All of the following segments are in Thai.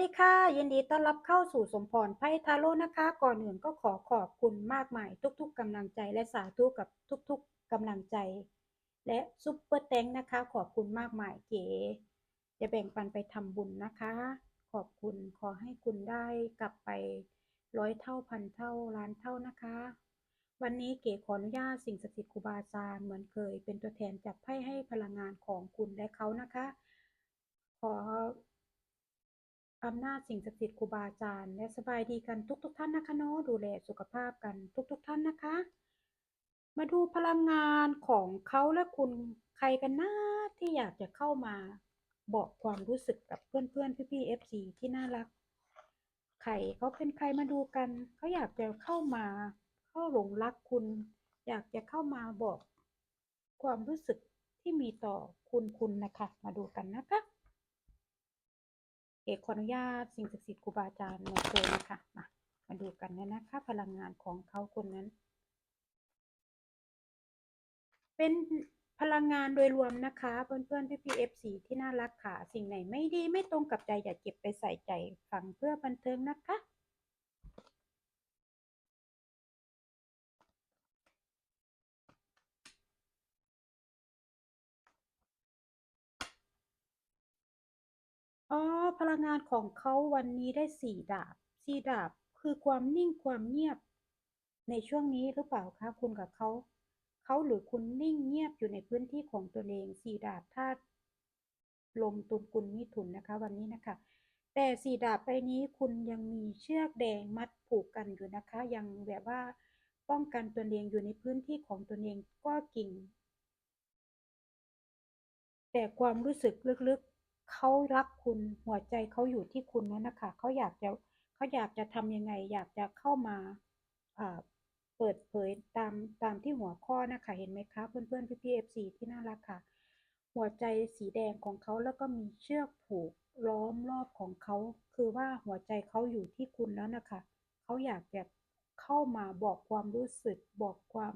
ดีค่ะ ยินดีต้อนรับเข้าสู่สมพรไพ่ทาโร่นะคะ ก่อนอื่นก็ขอขอบคุณมากมาย ทุกๆกำลังใจและสาธุกับทุกๆกำลังใจ และซุปเปอร์แตงนะคะ ขอบคุณมากมายเก๋จะแบ่งปันไปทำบุญนะคะ ขอบคุณขอให้คุณได้กลับไปร้อยเท่าพันเท่าล้านเท่านะคะ วันนี้เก๋ขออนุญาตสิ่งศักดิ์สิทธิ์ครูบาอาจารย์เหมือนเคย เป็นตัวแทนจับไพ่ให้พลังงานของคุณและเขานะคะ ขอ อำนาจสิ่งศักดิ์สิทธิ์ครูบาอาจารย์ และสบายดีกันทุกๆทท่านนะคะเนาะดูแลสุขภาพกันทุกๆทท่านนะคะ มาดูพลังงานของเขาและคุณใครกันนะที่อยากจะเข้ามาบอกความรู้สึกกับเพื่อนๆพี่ๆเอฟซีที่น่ารักใครเขาเป็นใครมาดูกันเขาอยากจะเข้ามาเข้าหลงรักคุณ อยากจะเข้ามาบอกความรู้สึกที่มีต่อคุณคุณนะคะ มาดูกันนะคะ เอกขออนุญาตสิ่งศักดิ์สิทธิ์ครูบาอาจารย์เหมือนเคยนะคะมามาดูกันนะนะคะ พลังงานของเขาคนนั้น เป็นพลังงานโดยรวมนะคะ เพื่อนๆพี่พีเอฟซีที่น่ารักค่ะ สิ่งไหนไม่ดีไม่ตรงกับใจอย่าเก็บไปใส่ใจฟังเพื่อบันเทิงนะคะ อ๋อ พลังงานของเขาวันนี้ได้สี่ดาบสี่ดาบคือความนิ่งความเงียบ ในช่วงนี้หรือเปล่าคะคุณกับเขา เขาหรือคุณนิ่งเงียบอยู่ในพื้นที่ของตัวเองสี่ดาบธาตุลมตุลกุลมิถุนนะคะ วันนี้นะคะ แต่สี่ดาบไปนี้คุณยังมีเชือกแดงมัดผูกกันอยู่นะคะ ยังแบบว่าป้องกันตัวเองอยู่ในพื้นที่ของตัวเองก็กิ่ง แต่ความรู้สึกลึก เขารักคุณหัวใจเขาอยู่ที่คุณนั่นนะคะเขาอยากจะเขาอยากจะทำยังไง อยากจะเข้ามาเปิดเผยตามตามที่หัวข้อนะคะเห็นไหมคะเพื่อนๆพี่ๆเอฟซีที่น่ารักค่ะ หัวใจสีแดงของเขาแล้วก็มีเชือกผูกล้อมรอบของเขา คือว่าหัวใจเขาอยู่ที่คุณแล้วนะคะเขาอยากจะเข้ามาบอกความรู้สึกบอกความ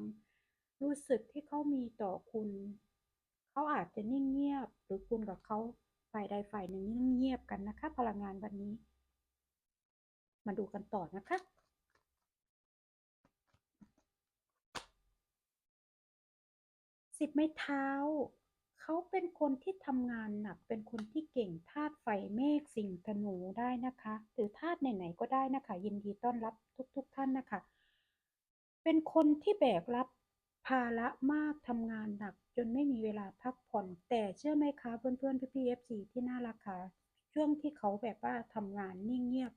รู้สึกที่เขามีต่อคุณ เขาอาจจะนิ่งเงียบหรือคุณกับเขา ฝ่ายใดฝ่ายหนึ่งนิ่งเงียบกันนะคะ พลังงานวันนี้ มาดูกันต่อนะคะสิบไม้เท้า เขาเป็นคนที่ทำงานหนักเป็นคนที่เก่งธาตุไฟเมฆสิ่งธนูได้นะคะหรือธาตุไหนๆก็ได้นะคะ ยินดีต้อนรับทุกๆทท่านนะคะ เป็นคนที่แบกรับภาระมากทำงานหนัก จนไม่มีเวลาพักผ่อน แต่เชื่อไหมคะเพื่อนๆพี่ๆเอฟซีที่น่ารักค่ะช่วงที่เขาแบบว่าทำงานนิ่งเงียบ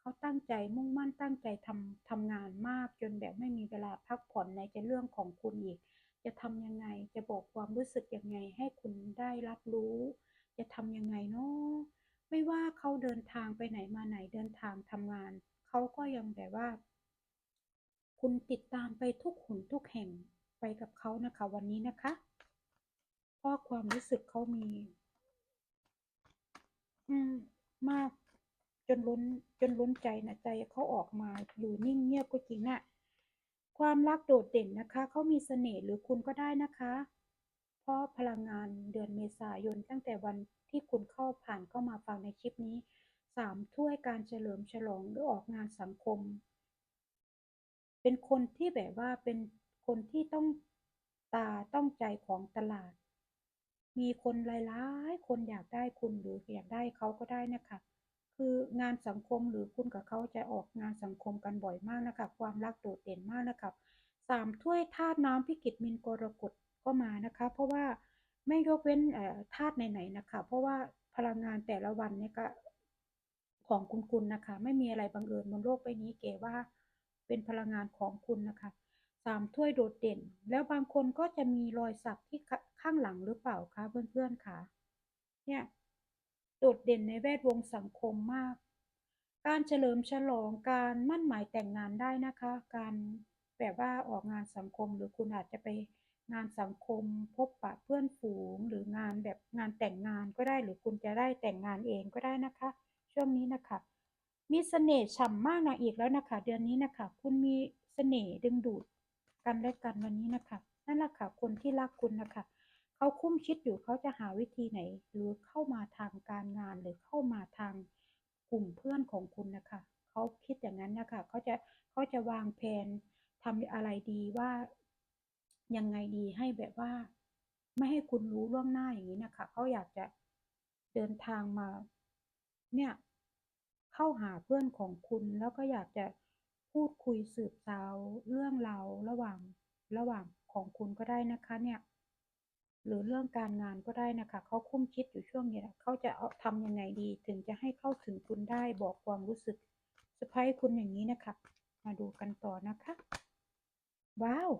เขาตั้งใจมุ่งมั่นตั้งใจทำทำงานมากจนแบบไม่มีเวลาพักผ่อนในจะเรื่องของคุณอีก จะทำยังไงจะบอกความรู้สึกยังไงให้คุณได้รับรู้ จะทำยังไงเนาะไม่ว่าเขาเดินทางไปไหนมาไหนเดินทางทำงาน เขาก็ยังแบบว่า คุณติดตามไปทุกหนทุกแห่งไปกับเขานะคะวันนี้นะคะ เพราะความรู้สึกเขามี อืมมาก จนล้น จนล้นใจนะใจเขาออกมาอยู่นิ่งเงียบก็จริงนะความรักโดดเด่นนะคะเขามีเสน่ห์หรือคุณก็ได้นะคะ เพราะพลังงานเดือนเมษายนตั้งแต่วันที่คุณเข้าผ่านเข้ามาฟังในคลิปนี้สามถ้วยการเฉลิมฉลองหรือออกงานสังคม เป็นคนที่แบบว่าเป็นคนที่ต้องตาต้องใจของตลาด มีคนหลายๆ คนอยากได้คุณหรืออยากได้เขาก็ได้นะคะ คืองานสังคมหรือคุณกับเขาจะออกงานสังคมกันบ่อยมากนะคะ ความรักโดดเด่นมากนะคะสามถ้วยธาตุน้ำพิกิตมินกรกฎก็มานะคะ เพราะว่าไม่ยกเว้นธาตุไหนๆนะคะ เพราะว่าพลังงานแต่ละวันเนี่ยก็ของคุณคุณนะคะ ไม่มีอะไรบังเอิญบนโลกใบนี้เก๋ว่า เป็นพลังงานของคุณนะคะสามถ้วยโดดเด่น แล้วบางคนก็จะมีรอยสักที่ ข้างหลังหรือเปล่าคะเพื่อนๆคะเนี่ยโดดเด่นในแวดวงสังคมมาก การเฉลิมฉลองการมั่นหมายแต่งงานได้นะคะ การแบบว่าออกงานสังคมหรือคุณอาจจะไปงานสังคมพบปะเพื่อนฝูงหรืองานแบบงานแต่งงานก็ได้ หรือคุณจะได้แต่งงานเองก็ได้นะคะ ช่วงนี้นะคะ มีเสน่ห์ฉ่ำมากนะอีกแล้วนะคะ เดือนนี้นะคะ คุณมีเสน่ห์ดึงดูดกันและกันวันนี้นะคะ นั่นแหละค่ะคนที่รักคุณนะคะ เขาคุ้มคิดอยู่เขาจะหาวิธีไหน หรือเข้ามาทางการงานหรือเข้ามาทางกลุ่มเพื่อนของคุณนะคะเขาคิดอย่างนั้นนะคะเขาจะเขาจะวางแผนทำอะไรดีว่ายังไงดีให้แบบว่า ไม่ให้คุณรู้ล่วงหน้าอย่างนี้นะคะเขาอยากจะเดินทางมา เนี่ยเข้าหาเพื่อนของคุณแล้วก็อยากจะพูดคุยสืบสาวเรื่องราวระหว่างระหว่างของคุณก็ได้นะคะเนี่ย หรือเรื่องการงานก็ได้นะคะเขาคุ้มคิดอยู่ช่วงนี้แหละเขาจะเอาทำยังไงดี ถึงจะให้เข้าถึงคุณได้บอกความรู้สึกเซอร์ไพรส์คุณอย่างนี้นะคะ มาดูกันต่อนะคะ ว้าว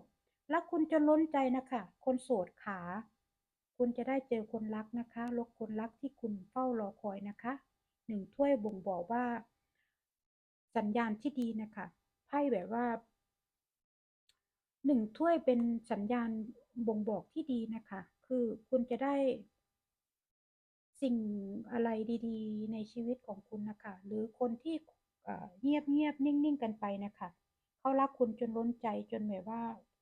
รักคุณจนล้นใจนะคะ คนโสดขา คุณจะได้เจอคนรักนะคะลกคนรักที่คุณเฝ้ารอคอยนะคะหนึ่งถ้วยบ่งบอกว่า สัญญาณที่ดีนะคะไพ่แบบว่าหนึ่งถ้วยเป็นสัญญาณบ่งบอกที่ดีนะคะ คือคุณจะได้ สิ่งอะไรดีๆ ในชีวิตของคุณนะคะ หรือคนที่เงียบเงียบๆนิ่ง ๆ กันไปนะคะเขารักคุณจนล้นใจจนแบบว่า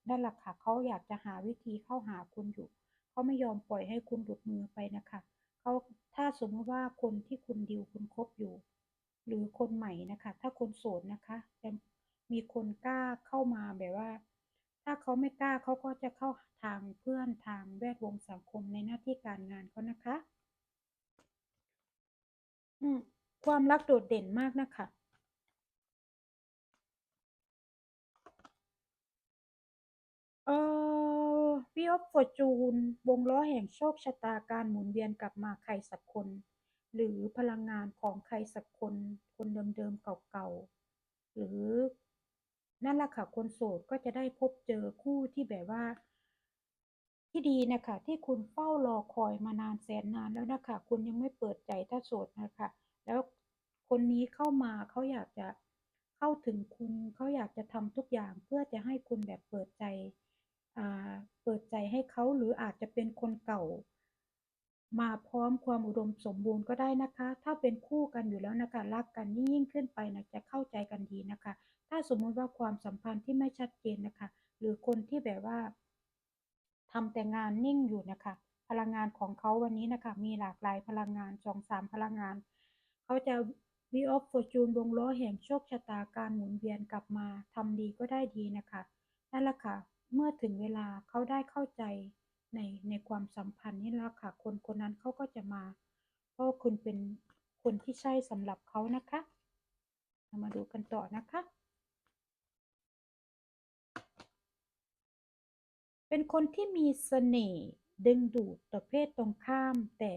นั่นแหละค่ะเขาอยากจะหาวิธีเข้าหาคุณอยู่เขาไม่ยอมปล่อยให้คุณหลุดมือไปนะคะเขาถ้าสมมติว่าคนที่คุณดิวคุณคบอยู่ หรือคนใหม่นะคะ ถ้าคนโสดนะคะจะมีคนกล้าเข้ามาแบบว่า ถ้าเขาไม่กล้าเขาก็จะเข้าทางเพื่อนทางแวดวงสังคมในหน้าที่การงานเขานะคะ อืมความรักโดดเด่นมากนะคะเอ่อ Wheel of Fortune วงล้อแห่งโชคชะตาการหมุนเวียนกลับมาใครสักคน หรือพลังงานของใครสักคน คนเดิมๆเก่าๆ หรือ นั่นแหละค่ะคนโสดก็จะได้พบเจอคู่ที่แบบว่า ที่ดีนะคะที่คุณเฝ้ารอคอยมานานแสนนานแล้วนะคะคุณยังไม่เปิดใจถ้าโสดนะคะแล้วคนนี้เข้ามาเขาอยากจะเข้าถึงคุณเขาอยากจะทำทุกอย่างเพื่อจะให้คุณแบบเปิดใจเปิดใจให้เขาหรืออาจจะเป็นคนเก่า มาพร้อมความอุดมสมบูรณ์ก็ได้นะคะ ถ้าเป็นคู่กันอยู่แล้วนะคะรักกันยิ่งขึ้นไปนะจะเข้าใจกันดีนะคะ ถ้าสมมติว่าความสัมพันธ์ที่ไม่ชัดเจนนะคะ หรือคนที่แบบว่าทำแต่งานนิ่งอยู่นะคะ พลังงานของเขาวันนี้นะคะ มีหลากหลายพลังงานสองสามพลังงาน เขาจะ w e of Fortune วงล้อแห่งโชคชะตาการหมุนเวียนกลับมาทำดีก็ได้ดีนะคะนั่นแหละค่ะ เมื่อถึงเวลาเขาได้เข้าใจในในความสัมพันธ์นี่แล้วค่ะ คนคนนั้นเขาก็จะมา เพราะคุณเป็นคนที่ใช่สำหรับเขานะคะ มาดูกันต่อนะคะ เป็นคนที่มีเสน่ห์ดึงดูดต่อเพศตรงข้าม แต่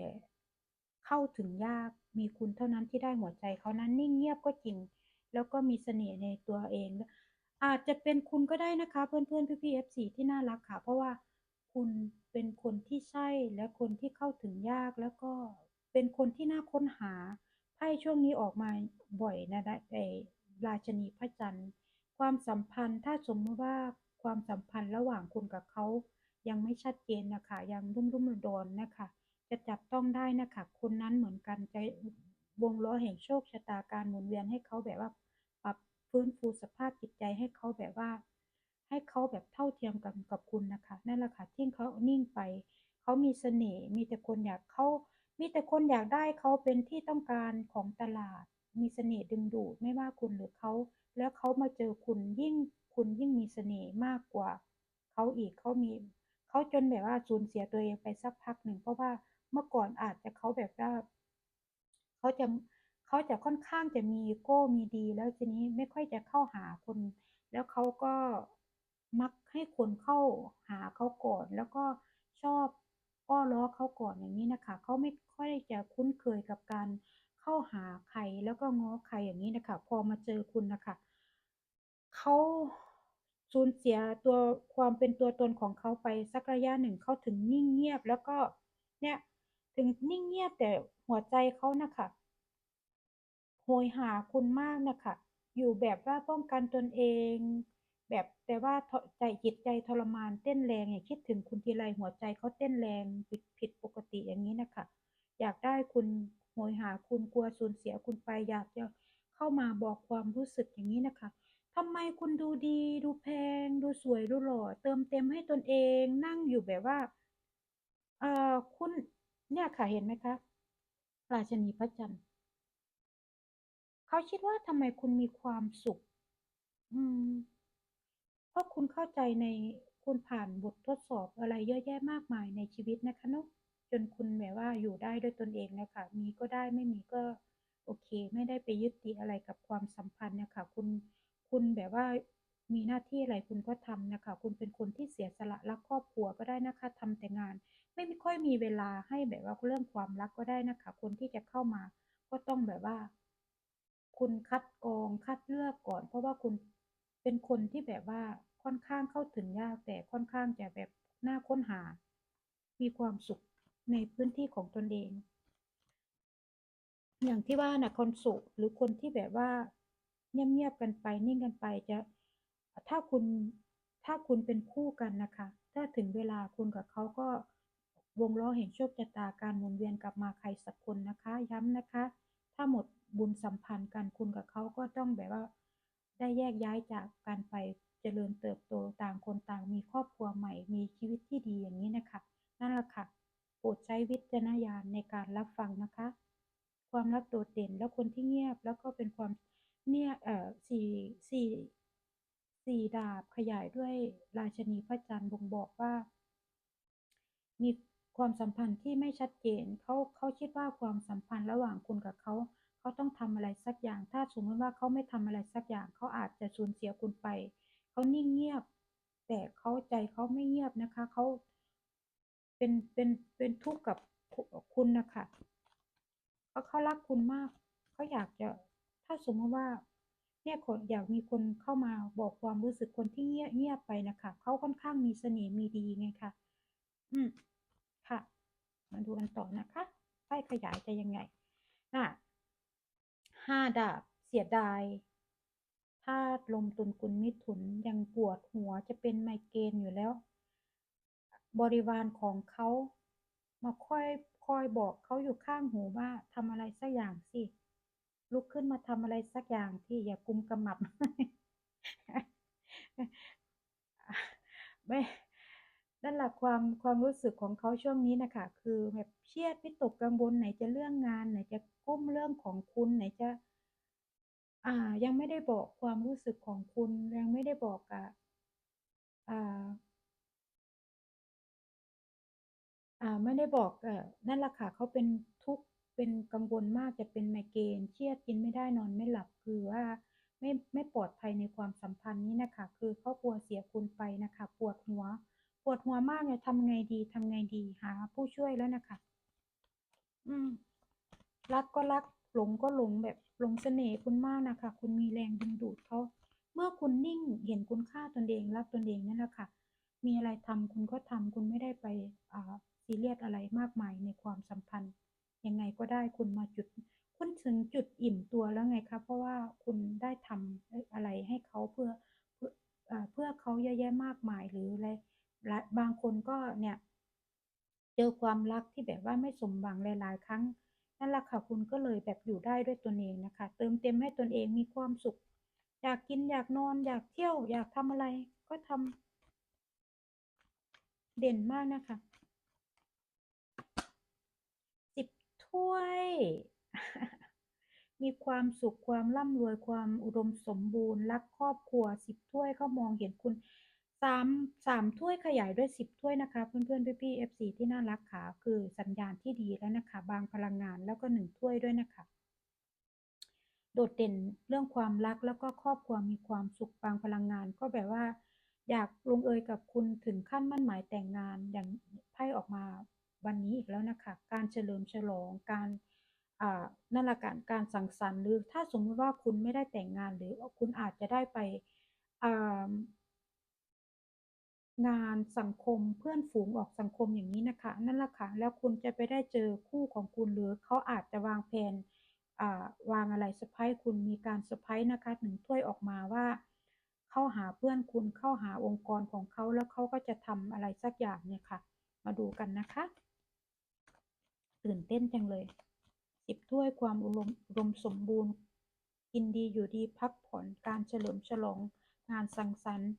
เข้าถึงยากมีคุณเท่านั้นที่ได้หัวใจเขานั้นนิ่งเงียบก็จริง แล้วก็มีเสน่ห์ในตัวเอง อาจจะเป็นคุณก็ได้นะคะ เพื่อนๆพี่ๆ FC ที่น่ารักค่ะ เพราะว่าคุณเป็นคนที่ใช่และคนที่เข้าถึงยากแล้วก็เป็นคนที่น่าค้นหาไพ่ช่วงนี้ออกมาบ่อยนะนะไอ้ราชนีพระจันทร์ ความสัมพันธ์ถ้าสมมติว่า ความสัมพันธ์ระหว่างคุณกับเขา ยังไม่ชัดเจนนะคะ ยังรุ่มรุ่มดนนะคะ จะจับต้องได้นะคะ คนนั้นเหมือนกันจะวงล้อแห่งโชคชะตาการหมุนเวียนให้เขาแบบว่าปรับฟื้นฟูสภาพจิตใจให้เขาแบบว่า ให้เขาแบบเท่าเทียมกันกับคุณนะคะ นั่นแหละค่ะที่เขานิ่งไป เขามีเสน่ห์มีแต่คนอยากเขามีแต่คนอยากได้เขาเป็นที่ต้องการของตลาด มีเสน่ห์ดึงดูดไม่ว่าคุณหรือเขา แล้วเขามาเจอคุณยิ่ง คุณยิ่งมีเสน่ห์มากกว่าเขาอีกเขามีเขาจนแบบว่าสูญเสียตัวเองไปสักพักหนึ่ง เพราะว่าเมื่อก่อนอาจจะเขาแบบว่าเขาจะเขาจะค่อนข้างจะมีโก้มีดี แล้วทีนี้ไม่ค่อยจะเข้าหาคน แล้วเขาก็มักให้คนเข้าหาเขาก่อน แล้วก็ชอบอ้อล้อเขาก่อนอย่างนี้นะคะ เขาไม่ค่อยจะคุ้นเคยกับการเข้าหาใครแล้วก็ง้อใครอย่างนี้นะคะ พอมาเจอคุณนะคะ เขาสูญเสียตัวความเป็นตัวตนของเขาไปสักระยะหนึ่งเขาถึงนิ่งเงียบ แล้วก็เนี่ยถึงนิ่งเงียบแต่หัวใจเขานะคะโหยหาคุณมากนะคะ อยู่แบบว่าป้องกันตนเอง แบบแต่ว่าใจจิตใจทรมานเต้นแรงอย่างคิดถึงคุณทีไรหัวใจเขาเต้นแรงผิดผิดปกติอย่างนี้นะคะ อยากได้คุณโหยหาคุณกลัวสูญเสียคุณไปอยากจะเข้ามาบอกความรู้สึกอย่างนี้นะคะ ทำไมคุณดูดี ดูแพง ดูสวย ดูหล่อ เติมเต็มให้ตนเอง นั่งอยู่แบบว่า เอ่อ คุณ เนี่ยค่ะ เห็นไหมคะ ราชนีพระจันทร์ เขาคิดว่าทำไมคุณมีความสุข อืม เพราะคุณเข้าใจใน คุณผ่านบททดสอบอะไรเยอะแยะมากมายในชีวิตนะคะเนาะ จนคุณแบบว่าอยู่ได้ด้วยตนเองนะคะ มีก็ได้ ไม่มีก็ โอเค ไม่ได้ไปยึดติดอะไรกับความสัมพันธ์นะคะ คุณ คุณแบบว่ามีหน้าที่อะไรคุณก็ทำนะคะ คุณเป็นคนที่เสียสละรักครอบครัวก็ได้นะคะทำแต่งานไม่ม่ค่อยมีเวลาให้แบบว่าเรื่องความรักก็ได้นะคะ คนที่จะเข้ามา ก็ต้องแบบว่า คุณคัดกรองคัดเลือกก่อน เพราะว่าคุณเป็นคนที่แบบว่าค่อนข้างเข้าถึงยากแต่ค่อนข้างจะแบบน่าค้นหา มีความสุขในพื้นที่ของตนเอง อย่างที่ว่านะคนโสดหรือคนที่แบบว่า เงียบๆกันไป นิ่งกันไปจะ ถ้าคุณ ถ้าคุณเป็นคู่กันนะคะ ถ้าถึงเวลาคุณกับเขาก็วงล้อแห่งโชคชะตาการหมุนเวียนกลับมาใครสักคนนะคะ ย้ำนะคะ ถ้าหมดบุญสัมพันธ์กันคุณกับเขาก็ต้องแบบว่า ได้แยกย้ายจากกันไปเจริญเติบโตต่างคนต่างมีครอบครัวใหม่ มีชีวิตที่ดีอย่างนี้นะคะ นั่นแหละค่ะโปรดใช้วิจารณญาณในการรับฟังนะคะ ความรักโดดเด่นแล้วคนที่เงียบแล้วก็เป็นความ เนี่ยเอ่อสี่สี่สี่ดาบขยายด้วยราชนีพระจันทร์บ่งบอกว่า มีความสัมพันธ์ที่ไม่ชัดเจนเขาเขาคิดว่าความสัมพันธ์ระหว่างคุณกับเขาเขาต้องทำอะไรสักอย่าง ถ้าสมมติว่าเขาไม่ทำอะไรสักอย่างเขาอาจจะสูญเสียคุณไปเขานิ่งเงียบ แต่เขาใจเขาไม่เงียบนะคะเขาเป็นเป็นเป็นทุกข์กับคุณนะคะเพราะเขารักคุณมากเขาอยากจะ ถ้าสมมติว่าเนี่ยคนอยากมีคนเข้ามาบอกความรู้สึกคนที่เงียบเงียบไปนะคะเขาค่อนข้างมีเสน่ห์มีดีไงคะอืมค่ะ มาดูกันต่อนะคะไพ่ขยายจะยังไงน่ะห้าดาบเสียดายธาตุลมตุลกุลมิถุนยังปวดหัวจะเป็นไมเกรนอยู่แล้ว บริวารของเขามาค่อยคอยบอกเขาอยู่ข้างหูว่าทำอะไรสักอย่างสิ ลุกขึ้นมาทำอะไรสักอย่างที่อย่ากุมกำมับไม่นั่นแหละความความรู้สึกของเขาช่วงนี้นะคะ คือแบบเครียดวิตกกังวลไหนจะเรื่องงาน ไหนจะกุ้มเรื่องของคุณไหนจะ อ่า ยังไม่ได้บอกความรู้สึกของคุณยังไม่ได้บอกกับอ่าอ่าไม่ได้บอกเอ่อนั่นแหละค่ะเขาเป็นทุกข์ เป็นกังวลมากจะเป็นไมเกรนเครียดกินไม่ได้นอนไม่หลับคือว่าไม่ไม่ปลอดภัยในความสัมพันธ์นี้นะคะ คือเขากลัวเสียคุณไปนะคะ ปวดหัว ปวดหัวมากเนี่ยทำไงดีทำไงดีหา ผู้ช่วยแล้วนะคะ อืม รักก็รักหลงก็หลงแบบหลงเสน่ห์คุณมากนะคะ คุณมีแรงดึงดูดเขาเมื่อคุณนิ่งเห็นคุณค่าตนเองรักตนเองนั่นแหละค่ะ มีอะไรทำคุณก็ทำคุณไม่ได้ไปอ่าซีเรียสอะไรมากมายในความสัมพันธ์ ยังไงก็ได้คุณมาจุด คุณถึงจุดอิ่มตัวแล้วไงคะเพราะว่าคุณได้ทำอะไรให้เขาเพื่อเพื่อเพื่อเขาเยอะแยะมากมายหรืออะไรบางคนก็เนี่ยเจอความรักที่แบบว่าไม่สมหวังหลายๆ ครั้งนั่นแหละค่ะคุณก็เลยแบบอยู่ได้ด้วยตนเองนะคะ เติมเต็มให้ตนเองมีความสุข อยากกินอยากนอน อยากเที่ยว อยากทำอะไรก็ทำเด่นมากนะคะ สิ ถ้วย มีความสุขความร่ำรวยความอุดมสมบูรณ์ รักครอบครัวสิบถ้วยเขามองเห็นคุณสามสามถ้วยขยายด้วยสิบถ้วยนะคะ เพื่อนๆพี่ๆเอฟซีที่น่ารักค่ะคือสัญญาณที่ดีแล้วนะคะ บางพลังงานแล้วก็หนึ่งถ้วยด้วยนะคะ โดดเด่นเรื่องความรักแล้วก็ครอบครัวมีความสุขบางพลังงาน ก็แบบว่า อยากลงเอยกับคุณถึงขั้นมั่นหมายแต่งงานอย่างไพ่ออกมา วันนี้อีกแล้วนะคะ การเฉลิมฉลองการนั่นแหละการการสังสรรค์หรือถ้าสมมติว่าคุณไม่ได้แต่งงานหรือว่าคุณอาจจะได้ไปางานสังคมเพื่อนฝูงออกสังคมอย่างนี้นะคะ นั่นแหละค่ะแล้วคุณจะไปได้เจอคู่ของคุณหรือเขาอาจจะวางแผนาวางอะไรเซอร์ไพรส์คุณมีการเซอร์ไพรส์นะคะหนึ่งถ้วยออกมาว่า เข้าหาเพื่อนคุณเข้าหาองค์กรของเขาแล้วเขาก็จะทำอะไรสักอย่างเนี่ยค่ะ มาดูกันนะคะ ตื่นเต้นจังเลยสิบถ้วยความอุดมอุดมสมบูรณ์ กินดีอยู่ดีพักผ่อนการเฉลิมฉลองงานสังสรรค์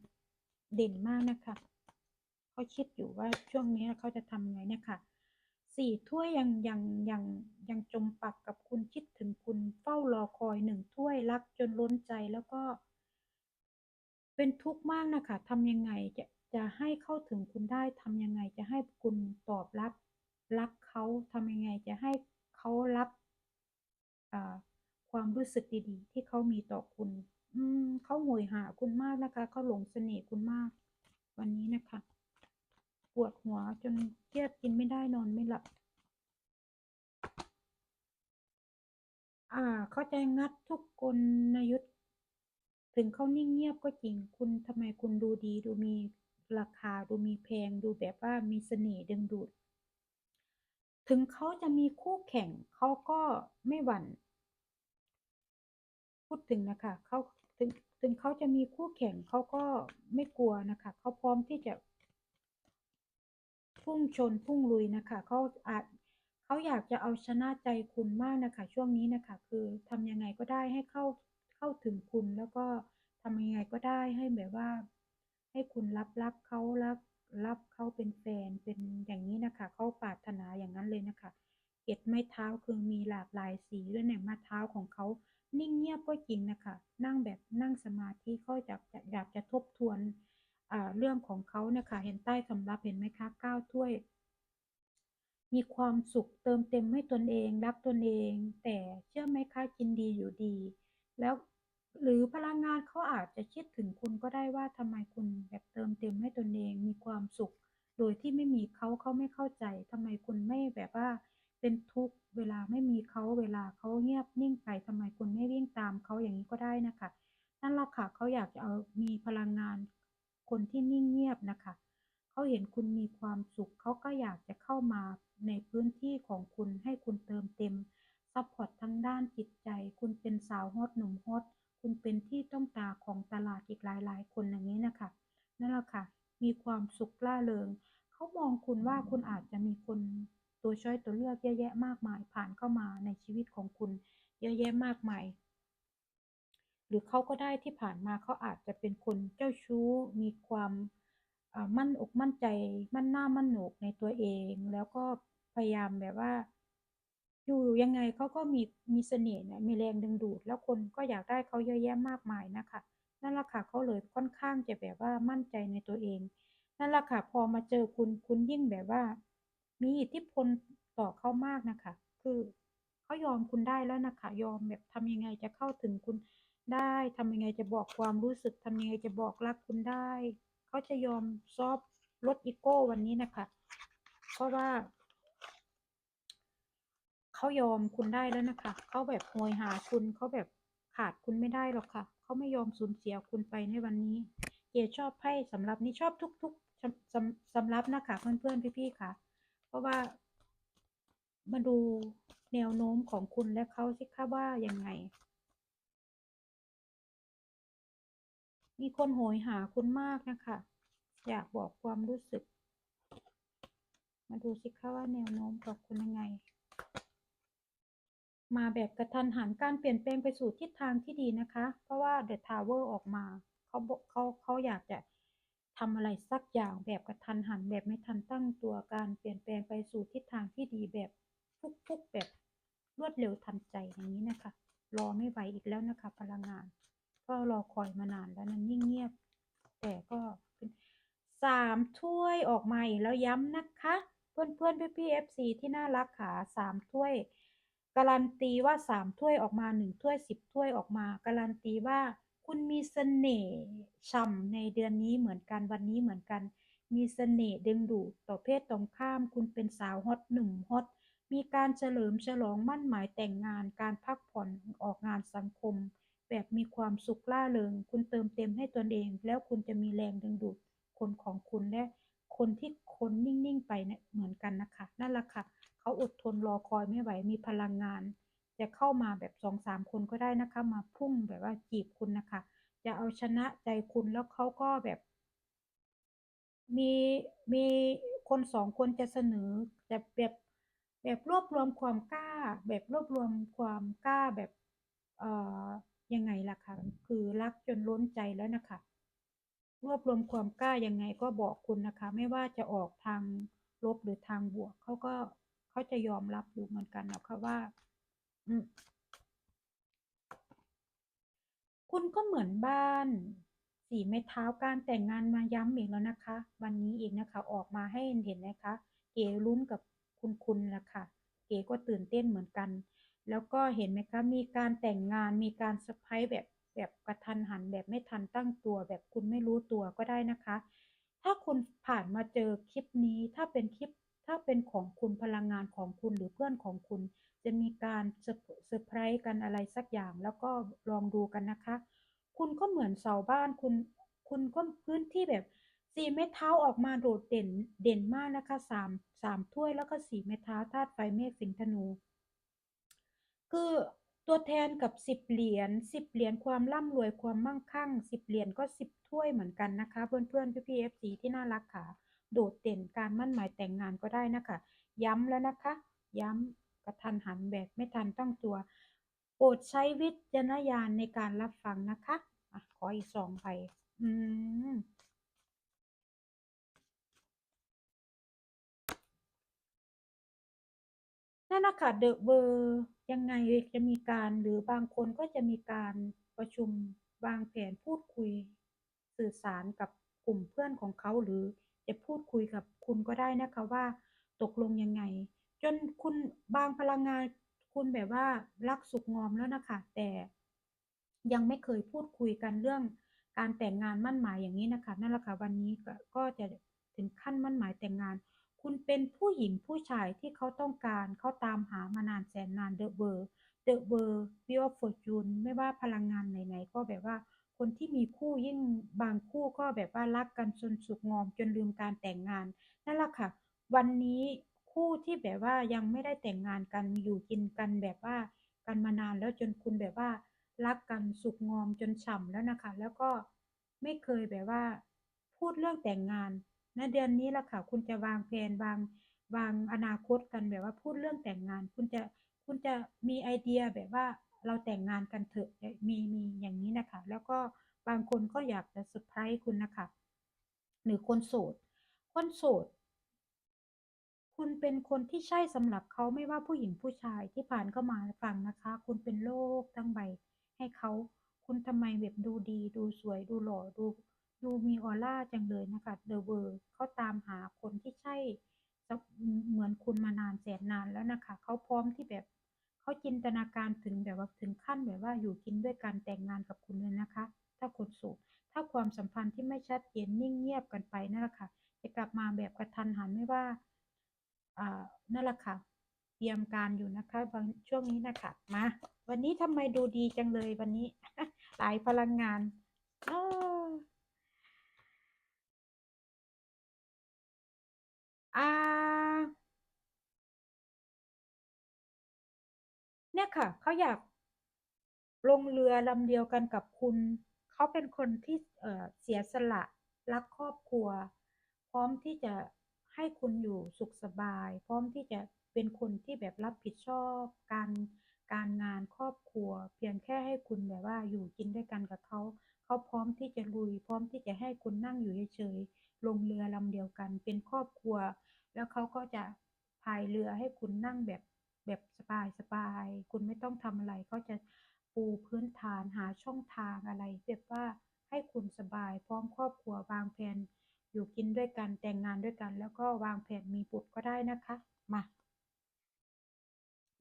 เด่นมากนะคะเขาคิดอยู่ว่าช่วงนี้เขาจะทำไงเนี่ยค่ะสี่ถ้วยยังยังยังยังจมปักกับคุณคิดถึงคุณเฝ้ารอคอยหนึ่งถ้วยรักจนล้นใจแล้วก็ เป็นทุกข์มากนะคะทำยังไงจะจะให้เข้าถึงคุณได้ทำยังไงจะให้คุณตอบรับ รักเขาทำยังไงจะให้เขารับความรู้สึกดีๆ ที่เขามีต่อคุณ อืมเขาโหยหาคุณมากนะคะเขาหลงเสน่ห์คุณมาก วันนี้นะคะ ปวดหัวจนเครียดกินไม่ได้นอนไม่หลับ อ่า เขาใจงัดทุกกลยุทธถึงเขานิ่งเงียบก็จริงคุณทำไมคุณดูดีดูมีราคาดูมีแพงดูแบบว่ามีเสน่ห์ดึงดูด ถึงเขาจะมีคู่แข่งเขาก็ไม่หวั่น พูดถึงนะคะเขาถึงถึงเขาจะมีคู่แข่งเขาก็ไม่กลัวนะคะเขาพร้อมที่จะ พุ่งชนพุ่งลุยนะคะเขาอาจเขาอยากจะเอาชนะใจคุณมากนะคะ ช่วงนี้นะคะ คือทำยังไงก็ได้ให้เข้าเข้าถึงคุณแล้วก็ทำยังไงก็ได้ให้แบบว่า ให้คุณรับรักเขารับ รับเขาเป็นแฟนเป็นอย่างนี้นะคะเขาปรารถนาอย่างนั้นเลยนะคะเกล็ดไม้เท้าคือมีหลากหลายสีด้วยเนี่ยไม้เท้าของเขานิ่งเงียบก็จริงนะคะ นั่งแบบนั่งสมาธิเขาอยากจะอยากจะทบทวนเรื่องของเขาเนี่ยค่ะเห็นใต้สำรับเห็นไหมคะก้าวถ้วย มีความสุขเติมเต็มให้ตนเอง รักตนเอง แต่เชื่อไหมคะกินดีอยู่ดี แล้ว หรือพลังงานเขาอาจจะคิดถึงคุณก็ได้ว่าทำไมคุณแบบเติมเต็มให้ตนเองมีความสุข โดยที่ไม่มีเขาเขาไม่เข้าใจทำไมคุณไม่แบบว่าเป็นทุกข์เวลาไม่มีเขาเวลาเขาเงียบนิ่งไปทำไมคุณไม่วิ่งตามเขาอย่างนี้ก็ได้นะคะนั่นแหละค่ะเขาอยากจะเอามีพลังงานคนที่นิ่งเงียบนะคะเขาเห็นคุณมีความสุขเขาก็อยากจะเข้ามาในพื้นที่ของคุณให้คุณเติมเต็มซัพพอร์ตทั้งด้านจิตใจ คุณเป็นสาวฮอตหนุ่มฮอต คุณเป็นที่ต้องตาของตลาดอีกหลายๆ คนอย่างนี้นะคะนั่นแหละค่ะ มีความสุขล่าเริง เขามองคุณว่าคุณอาจจะมีคนตัวช่วยตัวเลือกเยอะแยะมากมาย ผ่านเข้ามาในชีวิตของคุณเยอะแยะมากมาย หรือเขาก็ได้ที่ผ่านมาเขาอาจจะเป็นคนเจ้าชู้ มีความอ่ามั่นอกมั่นใจ มั่นหน้ามั่นโหนกในตัวเอง แล้วก็พยายามแบบว่า อยู่ยังไงเขาก็มีมีเสน่ห์เนี่ยมีแรงดึงดูด แล้วคนก็อยากได้เขาเยอะแยะมากมายนะคะ นั่นแหละค่ะเขาเลยค่อนข้างจะแบบว่ามั่นใจในตัวเอง นั่นแหละค่ะพอมาเจอคุณคุณยิ่งแบบว่า มีอิทธิพลต่อเขามากนะคะ คือเขายอมคุณได้แล้วนะคะยอมแบบทำยังไงจะเข้าถึงคุณได้ทำยังไงจะบอกความรู้สึกทำยังไงจะบอกรักคุณได้ เขาจะยอมซอฟต์ลดอีโก้วันนี้นะคะ เพราะว่า เขายอมคุณได้แล้วนะคะ เขาแบบโหยหาคุณเขาแบบขาดคุณไม่ได้หรอกค่ะ เขาไม่ยอมสูญเสียคุณไปในวันนี้ เกดชอบไพ่สำหรับนี้ชอบทุกๆสำสำรับนะคะเพื่อนๆพี่ๆค่ะ เพราะว่ามาดูแนวโน้มของคุณและเขาสิคะว่ายังไง มีคนโหยหาคุณมากนะคะ อยากบอกความรู้สึก มาดูสิคะว่าแนวโน้มกับคุณยังไง มาแบบกระทันหันการเปลี่ยนแปลงไปสู่ทิศทางที่ดีนะคะ เพราะว่า The Tower ออกมาเขาเขาเขาอยากจะทำอะไรสักอย่างแบบกระทันหันแบบไม่ทันตั้งตัวการเปลี่ยนแปลงไปสู่ทิศทางที่ดีแบบฟุกๆแบบรวดเร็วทันใจอย่างนี้นะคะ รอไม่ไหวอีกแล้วนะคะ พลังงาน ก็รอคอยมานานแล้วนั้นนิ่งเงียบ แต่ก็เป็นสามถ้วยออกมาอีกแล้วย้ำนะคะ เพื่อนเพื่อนพี่พี่เอฟซีที่น่ารักค่ะสามถ้วย การันตีว่าสามถ้วยออกมาหนึ่งถ้วยสิบถ้วยออกมา การันตีว่าคุณมีเสน่ห์ฉ่ำในเดือนนี้เหมือนกันวันนี้เหมือนกัน มีเสน่ห์ดึงดูดต่อเพศตรงข้าม คุณเป็นสาวฮอตหนุ่มฮอตมีการเฉลิมฉลองมั่นหมายแต่งงาน การพักผ่อนออกงานสังคม แบบมีความสุขล่าเริง คุณเติมเต็มให้ตนเอง แล้วคุณจะมีแรงดึงดูดคนของคุณและ คนที่คนนิ่งๆไปเนี่ยเหมือนกันนะคะ นั่นแหละค่ะ เขาอดทนรอคอยไม่ไหวมีพลังงาน จะเข้ามาแบบสองสามคนก็ได้นะคะ มาพุ่งแบบว่าจีบคุณนะคะ จะเอาชนะใจคุณแล้วเขาก็แบบ มีมีคนสองคนจะเสนอจะแบบแบบรวบรวมความกล้า แบบรวบรวมความกล้าแบบเอ่อยังไงล่ะคะคือรักจนล้นใจแล้วนะคะ รวบรวมความกล้ายังไงก็บอกคุณนะคะ ไม่ว่าจะออกทางลบหรือทางบวก เขาก็เขาจะยอมรับอยู่เหมือนกันนะคะว่า อืมก็เหมือนบ้านสีไม้เท้าการแต่งงานมาย้ำอีกแล้วนะคะ วันนี้อีกนะคะ ออกมาให้เห็นนะคะ เก๋ลุ้นกับคุณคุณละค่ะ เก๋ก็ตื่นเต้นเหมือนกัน แล้วก็เห็นไหมคะ มีการแต่งงานมีการเซอร์ไพรส์แบบ แบบกระทันหันแบบไม่ทันตั้งตัวแบบคุณไม่รู้ตัวก็ได้นะคะ ถ้าคุณผ่านมาเจอคลิปนี้ ถ้าเป็นคลิปถ้าเป็นของคุณพลังงานของคุณหรือเพื่อนของคุณ จะมีการเซอร์ไพรส์กันอะไรสักอย่าง แล้วก็ลองดูกันนะคะ คุณก็เหมือนเสาบ้านคุณ คุณก็พื้นที่แบบสี่เม็ดเท้าออกมาโดดเด่นเด่นมากนะคะสามสามถ้วยแล้วก็สี่เม็ดเท้าธาตุไฟเมษสิงห์ธนู คือ ตัวแทนกับสิบเหรียญสิบเหรียญความร่ำรวยความมั่งคั่งสิบเหรียญก็สิบถ้วยเหมือนกันนะคะ เพื่อนเพื่อนพี่พีเอฟซีที่น่ารักค่ะ โดดเด่นการมั่นหมายแต่งงานก็ได้นะคะ ย้ำแล้วนะคะ ย้ำกระทันหันแบบไม่ทันตั้งตัว โปรดใช้วิจารณญาณในการรับฟังนะคะอะขออีกสองใบอืม นั่นนะคะเดอะเบอร์ยังไงจะมีการหรือบางคนก็จะมีการประชุมวางแผนพูดคุย สื่อสารกับกลุ่มเพื่อนของเขาหรือจะพูดคุยกับคุณก็ได้นะคะว่า ตกลงยังไง จนคุณบางพลังงานคุณแบบว่ารักสุขงอมแล้วนะคะ แต่ยังไม่เคยพูดคุยกันเรื่องการแต่งงานมั่นหมายอย่างนี้นะคะนั่นแหละค่ะวันนี้ก็ก็จะถึงขั้นมั่นหมายแต่งงาน คุณเป็นผู้หญิงผู้ชายที่เขาต้องการเขาตามหามานานแสนนานเดอะเบอร์เดอะเบอร์วิวฟอร์จูนไม่ว่าพลังงานไหนๆก็แบบว่าคนที่มีคู่ยิ่งบางคู่ก็แบบว่ารักกันจนสุขงอมจนลืมการแต่งงานนั่นแหละค่ะ วันนี้คู่ที่แบบว่ายังไม่ได้แต่งงานกันอยู่กินกันแบบว่ากันมานานแล้วจนคุณแบบว่า รักกันสุขงอมจนฉ่ำแล้วนะคะ แล้วก็ไม่เคยแบบว่า พูดเรื่องแต่งงาน ณเดือนนี้แหละค่ะ คุณจะวางแผนวางวางอนาคตกันแบบว่าพูดเรื่องแต่งงาน คุณจะคุณจะมีไอเดียแบบว่าเราแต่งงานกันเถอะมีมีอย่างนี้นะคะ แล้วก็บางคนก็อยากจะเซอร์ไพรส์คุณนะคะ หรือคนโสด คนโสด คุณเป็นคนที่ใช่สำหรับเขาไม่ว่าผู้หญิงผู้ชายที่ผ่านเข้ามาฟังนะคะ คุณเป็นโลกทั้งใบให้เขา คุณทำไมแบบดูดี ดูสวยดูหล่อดู ดูมีออร่าจังเลยนะคะเดอะเวอร์เขาตามหาคนที่ใช่เหมือนคุณมานานแสนนานแล้วนะคะเขาพร้อมที่แบบเขาจินตนาการถึงแบบว่าถึงขั้นแบบว่าอยู่กินด้วยกันแต่งงานกับคุณเลยนะคะ ถ้าคนโสดถ้าความสัมพันธ์ที่ไม่ชัดเจนนิ่งเงียบกันไปนั่นแหละค่ะจะกลับมาแบบกระทันหันไม่ว่าอ่านั่นแหละค่ะเตรียมการอยู่นะคะบางช่วงนี้นะคะมาวันนี้ทำไมดูดีจังเลยวันนี้หลายพลังงานอ้อ อ่า เนี่ยค่ะ เขาอยากลงเรือลำเดียวกันกับคุณ เขาเป็นคนที่เออเสียสละรักครอบครัว พร้อมที่จะให้คุณอยู่สุขสบาย พร้อมที่จะเป็นคนที่แบบรับผิดชอบการการงานครอบครัว เพียงแค่ให้คุณแบบว่าอยู่กินด้วยกันกับเขา เขาพร้อมที่จะลุย พร้อมที่จะให้คุณนั่งอยู่เฉยๆ ลงเรือลำเดียวกัน เป็นครอบครัว แล้วเขาก็จะพายเรือให้คุณนั่งแบบแบบสบายสบายๆคุณไม่ต้องทำอะไรเขาจะปูพื้นฐานหาช่องทางอะไรแบบว่าให้คุณสบาย พร้อมครอบครัววางแผนอยู่กินด้วยกันแต่งงานด้วยกัน แล้วก็วางแผนมีบุตรก็ได้นะคะมา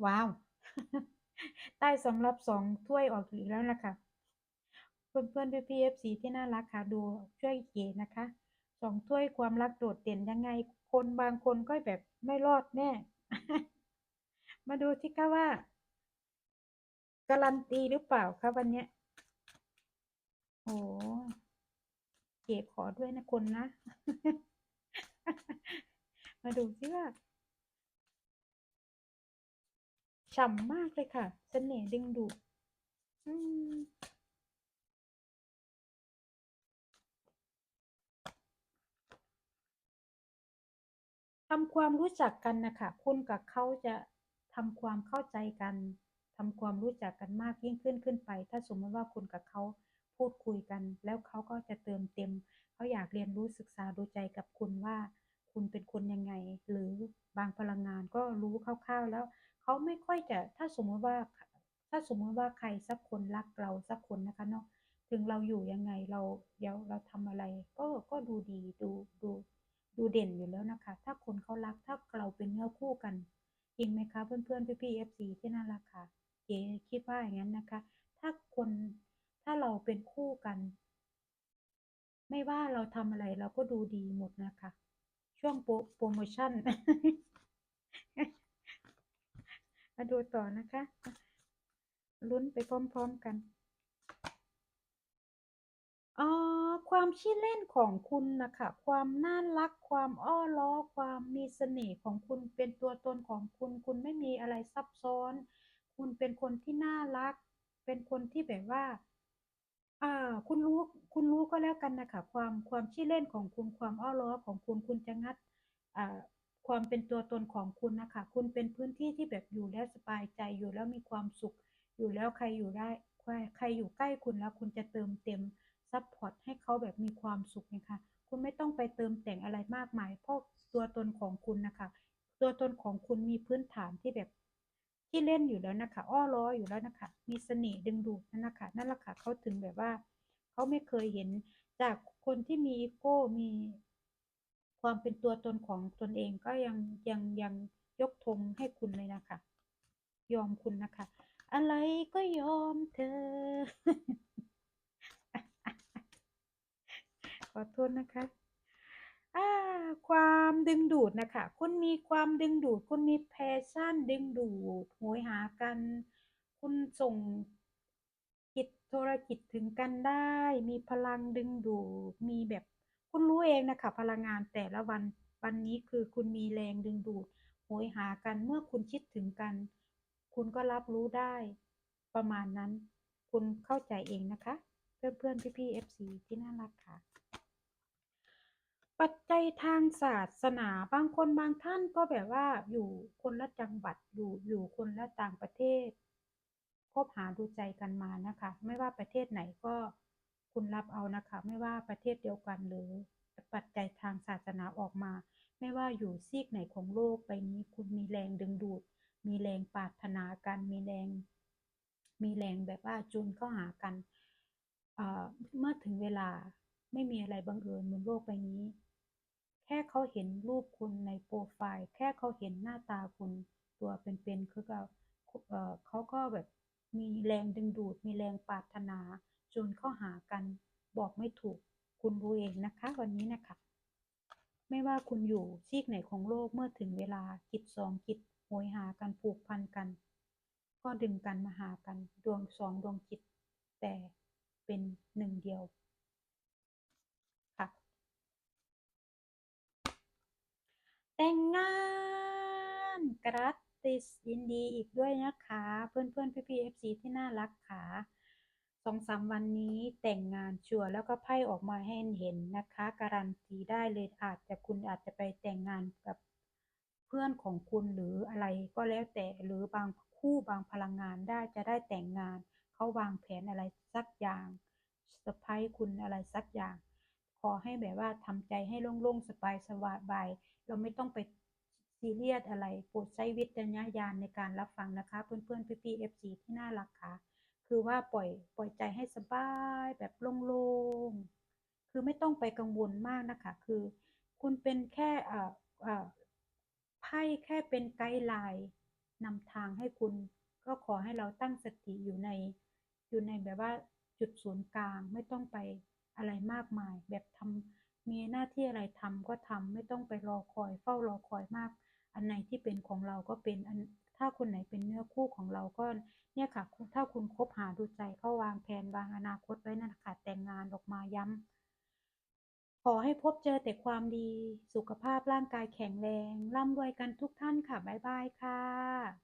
ว้าวได้สำหรับสองถ้วยออกอีกแล้วนะคะ เพื่อนเพื่อนพี่พีเอฟซีที่น่ารักค่ะ ดูช่วยเก๋นะคะ สองถ้วยความรักโดดเด่นยังไง คนบางคนก็แบบไม่รอดแน่ มาดูที่ค่ะว่า การันตีหรือเปล่าคะวันเนี้ยโอ้เก๋ขอด้วยนะคนนะ มาดูสิว่าฉ่ำมากเลยค่ะ เสน่ห์ดึงดูด ทำความรู้จักกันนะคะคุณกับเขาจะทำความเข้าใจกันทำความรู้จักกันมากยิ่งขึ้นขึ้นไป ถ้าสมมติว่าคุณกับเขาพูดคุยกัน แล้วเขาก็จะเติมเต็ม เขาอยากเรียนรู้ศึกษาดูใจกับคุณว่า คุณเป็นคนยังไง หรือบางพลังงานก็รู้คร่าวๆ แล้วเขาไม่ค่อยจะถ้าสมมติว่า ถ้าสมมติว่าใครสักคนรักเราสักคนนะคะเนาะถึงเราอยู่ยังไงเราเดี๋ยวเราทำอะไร ก็ก็ดูดีดูดู ดูเด่นอยู่แล้วนะคะ ถ้าคนเขารักถ้าเราเป็นเนื้อคู่กันจริงไหมคะเพื่อนๆพี่ๆเอฟซีที่น่ารักค่ะเก๋คิดว่าอย่างนั้นนะคะ ถ้าคนถ้าเราเป็นคู่กัน ไม่ว่าเราทำอะไรเราก็ดูดีหมดนะคะ ช่วงโปรโปรโมชั่นมาดูต่อนะคะลุ้นไปพร้อมๆกัน อ่าความขี้เล่นของคุณนะคะความน่ารัก ความอ้อล้อ ความมีเสน่ห์ของคุณ เป็นตัวตนของคุณ คุณไม่มีอะไรซับซ้อน คุณเป็นคนที่น่ารัก เป็นคนที่แบบว่า อ่า คุณรู้ คุณรู้ก็แล้วกันนะคะความ ความขี้เล่นของคุณ ความอ้อล้อของคุณ คุณจะงัด อ่า ความเป็นตัวตนของคุณนะคะคุณเป็นพื้นที่ที่แบบอยู่แล้วสบายใจ อยู่แล้วมีความสุข อยู่แล้วใครอยู่ได้ ใคร ใครอยู่ใกล้คุณแล้วคุณจะเติมเต็ม ซัพพอร์ตให้เขาแบบมีความสุขนะคะ คุณไม่ต้องไปเติมแต่งอะไรมากมาย เพราะตัวตนของคุณนะคะ ตัวตนของคุณมีพื้นฐานที่แบบที่เล่นอยู่แล้วนะคะ อ้อล้ออยู่แล้วนะคะ มีเสน่ห์ดึงดูดนั่นนะคะนั่นแหละค่ะเขาถึงแบบว่าเขาไม่เคยเห็นจากคนที่มีอีโก้มีความเป็นตัวตนของตนเองก็ยังยังยังยกธงให้คุณเลยนะคะ ยอมคุณนะคะ อะไรก็ยอมเธอ ข อโทษนะคะความดึงดูดนะคะ คุณมีความดึงดูด คุณมีแพชชั่นดึงดูดโหยหากัน คุณส่งจิตโทรจิตถึงกันได้ มีพลังดึงดูด มีแบบ คุณรู้เองนะคะ พลังงานแต่ละวัน วันนี้คือคุณมีแรงดึงดูดโหยหากัน เมื่อคุณคิดถึงกัน คุณก็รับรู้ได้ ประมาณนั้น คุณเข้าใจเองนะคะ เพื่อนเพื่อนพี่พี่เอฟซีที่น่ารักค่ะ ปัจจัยทางศาสนาบางคนบางท่านก็แบบว่าอยู่คนละจังหวัดอยู่อยู่คนละต่างประเทศ คบหาดูใจกันมานะคะ ไม่ว่าประเทศไหนก็คุณรับเอานะคะ ไม่ว่าประเทศเดียวกันหรือปัจจัยทางศาสนาออกมา ไม่ว่าอยู่ซีกไหนของโลกใบนี้คุณมีแรงดึงดูด มีแรงปรารถนากัน มีแรง มีแรงแบบว่าจูนเข้าหากันเเมื่อถึงเวลาไม่มีอะไรบังเอิญบนโลกใบนี้ แค่เขาเห็นรูปคุณในโปรไฟล์ แค่เขาเห็นหน้าตาคุณตัวเป็นๆคือเขาเขาก็แบบมีแรงดึงดูด มีแรงปรารถนาจนเข้าหากันบอกไม่ถูกคุณรู้เองนะคะ วันนี้นะคะไม่ว่าคุณอยู่ซีกไหนของโลกเมื่อถึงเวลาจิตสองจิตโหยหากันผูกพันกัน ก็ดึงกันมาหากันดวงสองดวงจิต แต่เป็นหนึ่งเดียว ค่ะ แต่งงานกราติสยินดีอีกด้วยนะคะ เพื่อนเพื่อนพี่พีเอฟซีที่น่ารักค่ะสองสามวันนี้แต่งงานชัวร์แล้วก็ไพ่ออกมาให้เห็นนะคะ การันตีได้เลยอาจจะคุณอาจจะไปแต่งงานกับเพื่อนของคุณหรืออะไรก็แล้วแต่หรือบางคู่บางพลังงานได้จะได้แต่งงานเขาวางแผนอะไรสักอย่างเซอร์ไพรส์คุณอะไรสักอย่าง อให้แบบว่าทำใจให้โล่งๆ สบายๆเราไม่ต้องไปซีเรียสอะไรโปรดใช้วิจารณญาณในการรับฟังนะคะ เพื่อนๆพี่ๆ FC ที่น่ารักค่ะ คือว่าปล่อยปล่อยใจให้สบายแบบโล่งๆ คือไม่ต้องไปกังวลมากนะคะ คือ คุณเป็นแค่เอ่อเอ่อไพ่แค่เป็นไกด์ไลน์นำทางให้คุณก็ขอให้เราตั้งสติอยู่ในอยู่ในแบบว่าจุดศูนย์กลางไม่ต้องไป อะไรมากมาย แบบทำมีหน้าที่อะไรทำก็ทำไม่ต้องไปรอคอย เฝ้ารอคอยมาก อันไหนที่เป็นของเราก็เป็นอันถ้าคนไหนเป็นเนื้อคู่ของเราก็เนี่ยค่ะ ถ้าคุณคบหาดูใจเข้าวางแผนวางอนาคตไว้นั่นค่ะแต่งงานออกมาย้ำขอให้พบเจอแต่ความดีสุขภาพร่างกายแข็งแรง ร่ำรวยกันทุกท่านค่ะ บ๊ายบายค่ะ